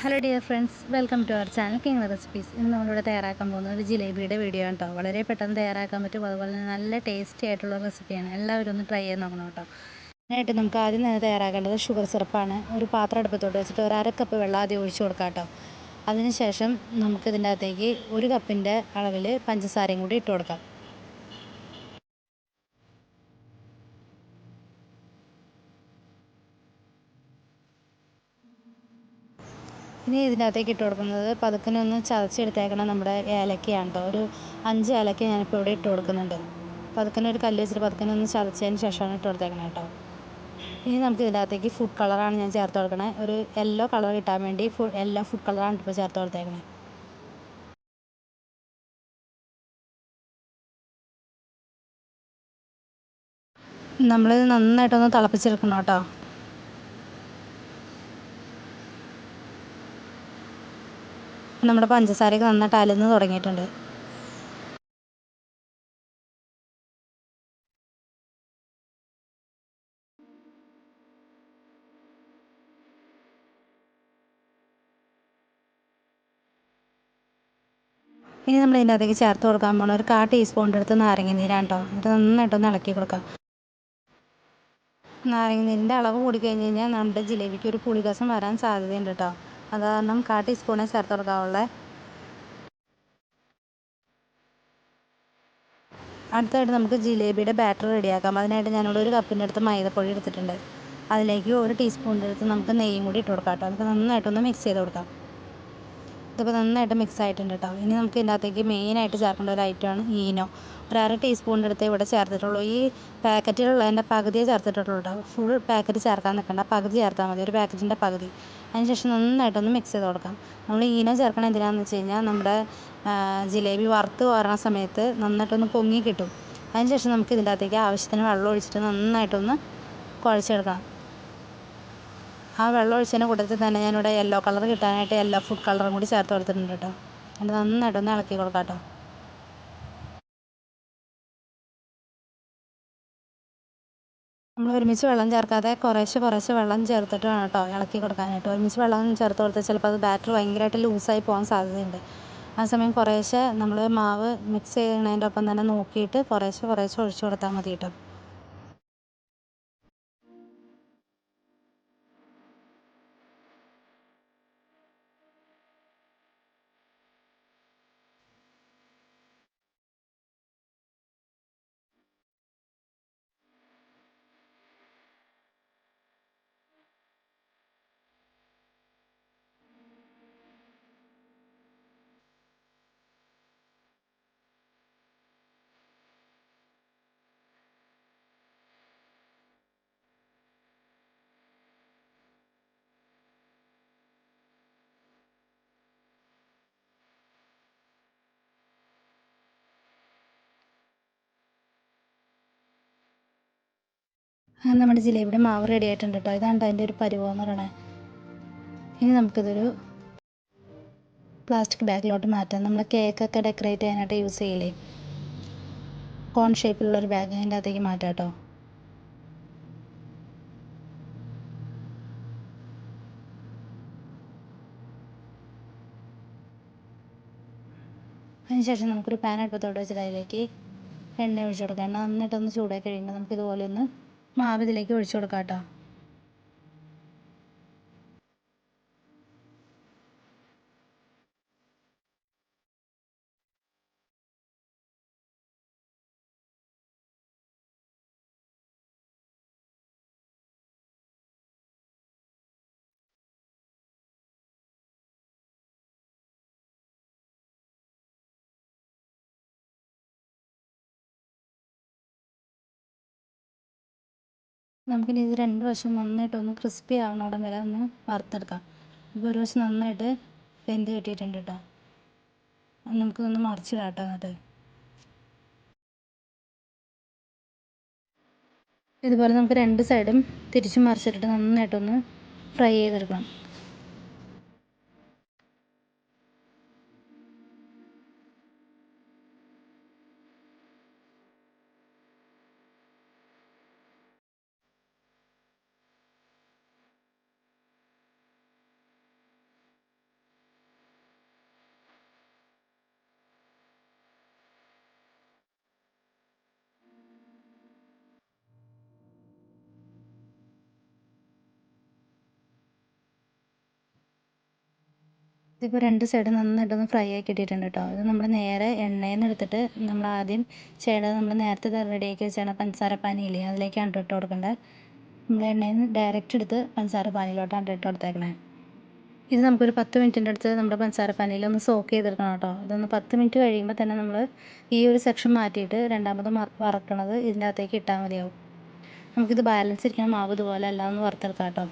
Hello dear friends welcome to our channel king recipes ഇന്ന് നമ്മളിവിടെ തയ്യാറാക്കാൻ പോകുന്നത് ഒരു ജിലേബിയുടെ വീഡിയോ ആണ് കേട്ടോ വളരെ പെട്ടെന്ന് തയ്യാറാക്കാൻ പറ്റും. അതുപോലെ തന്നെ നല്ല ടേസ്റ്റി ആയിട്ടുള്ള റെസിപ്പിയാണ് എല്ലാവരും ഒന്ന് ട്രൈ ചെയ്ത് നോക്കണം കേട്ടോ അതിനായിട്ട് നമുക്ക് ആദ്യം തന്നെ തയ്യാറാക്കേണ്ടത് ഷുഗർ സിറപ്പാണ് ഒരു പാത്രം അടുപ്പത്തോട്ട് വെച്ചിട്ട് ഒരു അര കപ്പ് വെള്ളം ആദ്യം ഒഴിച്ചു കൊടുക്കാം കേട്ടോ അതിനുശേഷം നമുക്കിതിന്റെ അകത്തേക്ക് ഒരു കപ്പിന്റെ അളവിൽ പഞ്ചസാരയും കൂടി ഇട്ട് കൊടുക്കാം. ഇനി ഇതിനകത്തേക്ക് ഇട്ട് കൊടുക്കുന്നത് പതുക്കനെ ഒന്ന് ചതച്ചെടുത്തേക്കണം നമ്മുടെ ഏലക്കയാണ് കേട്ടോ ഒരു അഞ്ച് ഏലക്ക ഞാനിപ്പോൾ ഇവിടെ ഇട്ട് കൊടുക്കുന്നുണ്ട്. പതുക്കനെ ഒരു കല്ല് വെച്ചിട്ട് പതുക്കനെ ഒന്ന് ചതച്ചതിന് ശേഷമാണ് ഇട്ട് കൊടുത്തേക്കണത് കേട്ടോ ഇനി നമുക്ക് ഇതിനകത്തേക്ക് ഫുഡ് കളറാണ് ഞാൻ ചേർത്ത് കൊടുക്കണേ. ഒരു യെല്ലോ കളർ കിട്ടാൻ വേണ്ടി ഫുഡ് എല്ലാ ഫുഡ് കളറാണ് ഇപ്പോൾ ചേർത്ത് കൊടുത്തേക്കണേ. നമ്മളിത് നന്നായിട്ടൊന്ന് തിളപ്പിച്ചെടുക്കണം കേട്ടോ നമ്മുടെ പഞ്ചസാരയൊക്കെ നന്നായിട്ട് അലന്ന് തുടങ്ങിയിട്ടുണ്ട്. ഇനി നമ്മൾ ഇതിന്റെ അകത്തേക്ക് ചേർത്ത് കൊടുക്കാൻ പോകണം ഒരു കാ ടീസ്പൂണിന്റെ അടുത്ത് നാരങ്ങ നീരാണ് കേട്ടോ ഇത് നന്നായിട്ടൊന്ന് ഇളക്കി കൊടുക്കാം. നാരങ്ങ നീരിന്റെ അളവ് കൂടി കഴിഞ്ഞ് കഴിഞ്ഞാൽ നമ്മുടെ ജിലേബിക്ക് ഒരു പുളിരസം വരാൻ സാധ്യതയുണ്ട് കേട്ടോ അത് കാ ടീസ്പൂണേ ചേർത്ത് കൊടുക്കാവുള്ളേ അടുത്തായിട്ട് നമുക്ക് ജിലേബിയുടെ ബാറ്റർ റെഡിയാക്കാം. അതിനായിട്ട് ഞാനിവിടെ ഒരു കപ്പിന്റെ അടുത്ത് മൈദപ്പൊടി എടുത്തിട്ടുണ്ട്. അതിലേക്ക് ഒരു ടീസ്പൂണിന്റെ അടുത്ത് നമുക്ക് നെയ്യും കൂടി ഇട്ട് കൊടുക്കാം കേട്ടോ. നമുക്ക് നന്നായിട്ടൊന്ന് മിക്സ് ചെയ്ത് കൊടുക്കാം. ഇതിപ്പോൾ നന്നായിട്ട് മിക്സ് ആയിട്ടുണ്ട് കേട്ടോ. ഇനി നമുക്ക് ഇതിന്റെ അകത്തേക്ക് മെയിനായിട്ട് ചേർക്കേണ്ട ഒരു ഐറ്റമാണ് ഈനോ. ഒരു അര ടീസ്പൂണിന്റെ അടുത്ത് ഇവിടെ ചേർത്തിട്ടുള്ളൂ. ഈ പാക്കറ്റിലുള്ളതിന്റെ പകുതിയെ ചേർത്തിട്ടുള്ളൂ കേട്ടോ. ഫുൾ പാക്കറ്റ് ചേർക്കാൻ നിൽക്കണ്ട. പകുതി ചേർത്താൽ മതി. ഒരു പാക്കറ്റിന്റെ പകുതി. അതിനുശേഷം നന്നായിട്ടൊന്ന് മിക്സ് ചെയ്ത് കൊടുക്കാം. നമ്മൾ ഈന ചേർക്കണത് എന്തിനാണെന്ന് വെച്ച് കഴിഞ്ഞാൽ നമ്മുടെ ജിലേബി വറുത്ത് കോരണ സമയത്ത് നന്നായിട്ടൊന്ന് പൊങ്ങി കിട്ടും. അതിന് ശേഷം നമുക്ക് ഇതിന്റെ അകത്തേക്ക് ആവശ്യത്തിന് വെള്ളം ഒഴിച്ചിട്ട് നന്നായിട്ടൊന്ന് കുഴച്ചെടുക്കാം ആ വെള്ളം ഒഴിച്ചതിന്റെ കൂട്ടത്തിൽ തന്നെ ഞാനിവിടെ യെല്ലോ കളർ കിട്ടാനായിട്ട് യെല്ലോ ഫുഡ് കളറും കൂടി ചേർത്ത് കൊടുത്തിട്ടുണ്ട് കേട്ടോ. എന്നിട്ട് നന്നായിട്ടൊന്ന് ഇളക്കി കൊടുക്കാം കേട്ടോ. നമ്മൾ ഒരുമിച്ച് വെള്ളം ചേർക്കാതെ കുറേശ്ശെ കുറേശ്ശെ വെള്ളം ചേർത്തിട്ട് വേണം കേട്ടോ ഇളക്കി കൊടുക്കാനായിട്ട്. ഒരുമിച്ച് വെള്ളം ചേർത്ത് കൊടുത്താൽ ചിലപ്പോൾ അത് ബാറ്റർ ഭയങ്കരമായിട്ട് ലൂസായി പോകാൻ സാധ്യതയുണ്ട്. ആ സമയം കുറേശ്ശെ നമ്മൾ മാവ് മിക്സ് ചെയ്യുന്നതിന്റെ ഒപ്പം തന്നെ നോക്കിയിട്ട് കുറേശ്ശെ കുറേശ്ശെ ഒഴിച്ച് കൊടുത്താൽ മതി കേട്ടോ. നമ്മുടെ ജിലേബിയുടെ മാവ് റെഡി ആയിട്ടുണ്ട് കേട്ടോ ഇതാണ് അതിന്റെ ഒരു പരുവം എന്ന് പറയണത് ഇനി നമുക്കിതൊരു പ്ലാസ്റ്റിക് ബാഗിലോട്ട് മാറ്റാം. നമ്മൾ കേക്കൊക്കെ ഡെക്കറേറ്റ് ചെയ്യാനായിട്ട് യൂസ് ചെയ്യില്ലേ? കോൺ ഷേപ്പിലുള്ള ഒരു ബാഗ് അതിന്റെ അകത്തേക്ക് മാറ്റാം കേട്ടോ അതിനുശേഷം നമുക്കൊരു പാൻ അടുപ്പത്തോട്ട് വെച്ചിട്ട് അതിലേക്ക് എണ്ണ ഒഴിച്ചു കൊടുക്കാം. എണ്ണ നന്നായിട്ടൊന്ന് ചൂടായി കഴിയുമ്പോൾ നമുക്ക് ഇതുപോലെ ഒന്ന് മാവ് ഇതിലേക്ക് ഒഴിച്ചു കൊടുക്കാം കേട്ടോ നമുക്കിനി ഇത് രണ്ട് വശം നന്നായിട്ടൊന്ന് ക്രിസ്പി ആവണ ഉടൻ വരെ ഒന്ന് വറുത്തെടുക്കാം. ഇപ്പോൾ ഒരു വശം നന്നായിട്ട് വെന്ത് കിട്ടിയിട്ടുണ്ട് കേട്ടോ. നമുക്കൊന്ന് മറിച്ചിടാം കേട്ടോ എന്നിട്ട്. ഇതുപോലെ നമുക്ക് രണ്ട് സൈഡും തിരിച്ചും മറിച്ചിട്ടിട്ട് നന്നായിട്ടൊന്ന് ഫ്രൈ ചെയ്തെടുക്കണം. ഇതിപ്പോൾ രണ്ട് സൈഡ് നന്നായിട്ടൊന്ന് ഫ്രൈ ആക്കി ഇട്ടിട്ടുണ്ട് കേട്ടോ ഇത് നമ്മൾ നേരെ എണ്ണയിൽ നിന്ന് എടുത്തിട്ട് നമ്മൾ ആദ്യം ചെയ്യേണ്ടത് നമ്മൾ നേരത്തെ റെഡിയാക്കി വെച്ചാണ് പഞ്ചസാര പാനിയില്ലേ അതിലേക്കാണ് ഇട്ട് കൊടുക്കേണ്ടത് നമ്മൾ എണ്ണയിൽ നിന്ന് ഡയറക്റ്റ് എടുത്ത് പഞ്ചസാര പാനിയിലോട്ടാണ് ഇട്ട് കൊടുത്തേക്കണേ ഇത് നമുക്കൊരു പത്ത് മിനിറ്റിന്റെ അടുത്ത് നമ്മുടെ പഞ്ചസാര പാനിയിൽ ഒന്ന് സോക്ക് ചെയ്തെടുക്കണം കേട്ടോ ഇതൊന്ന് പത്ത് മിനിറ്റ് കഴിയുമ്പോൾ തന്നെ നമ്മൾ ഈ ഒരു സെക്ഷൻ മാറ്റിയിട്ട് രണ്ടാമത് വറക്കണത് ഇതിന്റെ അകത്തേക്ക് ഇട്ടാൽ മതിയാവും. നമുക്കിത് ബാലൻസ് ഇരിക്കാൻ മാവ് ഇതുപോലെ അല്ലാതെ ഒന്ന് വറുത്തെടുക്കാം കേട്ടോ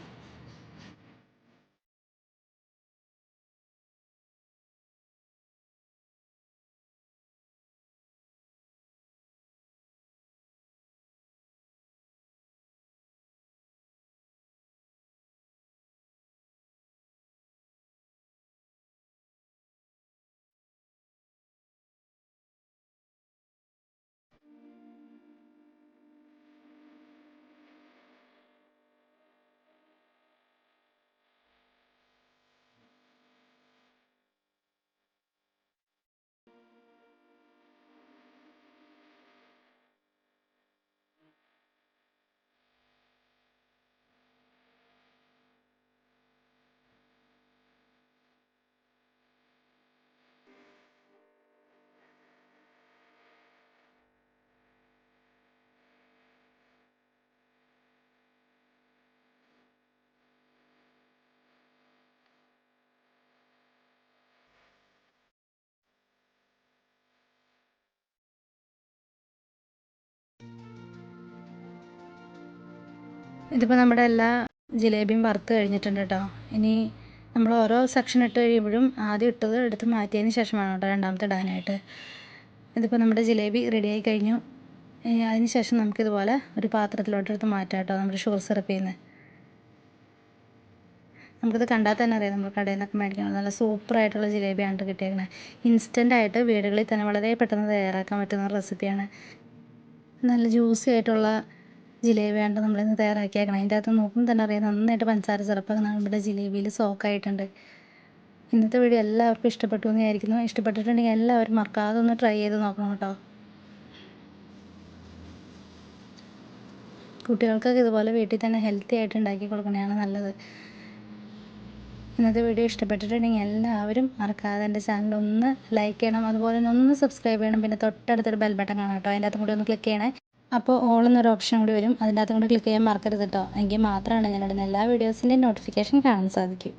ഇതിപ്പോൾ നമ്മുടെ എല്ലാ ജിലേബിയും വറുത്ത് കഴിഞ്ഞിട്ടുണ്ട് കേട്ടോ ഇനി നമ്മൾ ഓരോ സെക്ഷൻ ഇട്ട് കഴിയുമ്പോഴും ആദ്യം ഇട്ടത് എടുത്ത് മാറ്റിയതിന് ശേഷമാണ് കേട്ടോ രണ്ടാമത്തെ ഇടാനായിട്ട്. ഇതിപ്പോൾ നമ്മുടെ ജിലേബി റെഡിയായി കഴിഞ്ഞു. അതിന് ശേഷം നമുക്കിതുപോലെ ഒരു പാത്രത്തിലോട്ട് എടുത്ത് മാറ്റാം കേട്ടോ നമ്മുടെ ഷുഗർ സിറപ്പിൽ നിന്ന് നമുക്കിത് കണ്ടാൽ തന്നെ അറിയാം നമ്മൾ കടയിൽ നിന്നൊക്കെ മേടിക്കണം നല്ല സൂപ്പറായിട്ടുള്ള ജിലേബിയാണ് കിട്ടിയേക്കുന്നത് ഇൻസ്റ്റന്റ് ആയിട്ട് വീടുകളിൽ തന്നെ വളരെ പെട്ടെന്ന് തയ്യാറാക്കാൻ പറ്റുന്ന റെസിപ്പിയാണ് നല്ല ജ്യൂസി ആയിട്ടുള്ള ജിലേബിയാണ് നമ്മളിന്ന് തയ്യാറാക്കിയേക്കണം. അതിന്റെ അകത്ത് നോക്കുമ്പോൾ തന്നെ അറിയാം നന്നായിട്ട് പഞ്ചസാര സിറപ്പൊക്കെ നമ്മുടെ ജിലേബിയിൽ സോക്കായിട്ടുണ്ട് ഇന്നത്തെ വീഡിയോ എല്ലാവർക്കും ഇഷ്ടപ്പെട്ടു എന്ന് വിചാരിക്കുന്നു. ഇഷ്ടപ്പെട്ടിട്ടുണ്ടെങ്കിൽ എല്ലാവരും മറക്കാതെ ഒന്ന് ട്രൈ ചെയ്ത് നോക്കണം കേട്ടോ. കുട്ടികൾക്കൊക്കെ ഇതുപോലെ വീട്ടിൽ തന്നെ ഹെൽത്തി ആയിട്ട് ഉണ്ടാക്കി കൊടുക്കണതാണ് നല്ലത്. ഇന്നത്തെ വീഡിയോ ഇഷ്ടപ്പെട്ടിട്ടുണ്ടെങ്കിൽ എല്ലാവരും മറക്കാതെ എന്റെ ചാനൽ ഒന്ന് ലൈക്ക് ചെയ്യണം. അതുപോലെ തന്നെ ഒന്ന് സബ്സ്ക്രൈബ് ചെയ്യണം. പിന്നെ തൊട്ടടുത്തൊരു ബെൽ ബട്ടൺ കാണാം കേട്ടോ. അതിന്റെ അകത്തും കൂടി ഒന്ന് ക്ലിക്ക് ചെയ്യണേ. അപ്പോൾ ഓൾ എന്നൊരു ഓപ്ഷൻ കൂടി വരും. അതിന്റെ അകത്തും കൂടി ക്ലിക്ക് ചെയ്യാൻ മറക്കരുത് കേട്ടോ എങ്കിൽ മാത്രമാണ് ഞാൻ ഇടുന്ന എല്ലാ വീഡിയോസിന്റെയും നോട്ടിഫിക്കേഷൻ കാണാൻ സാധിക്കും.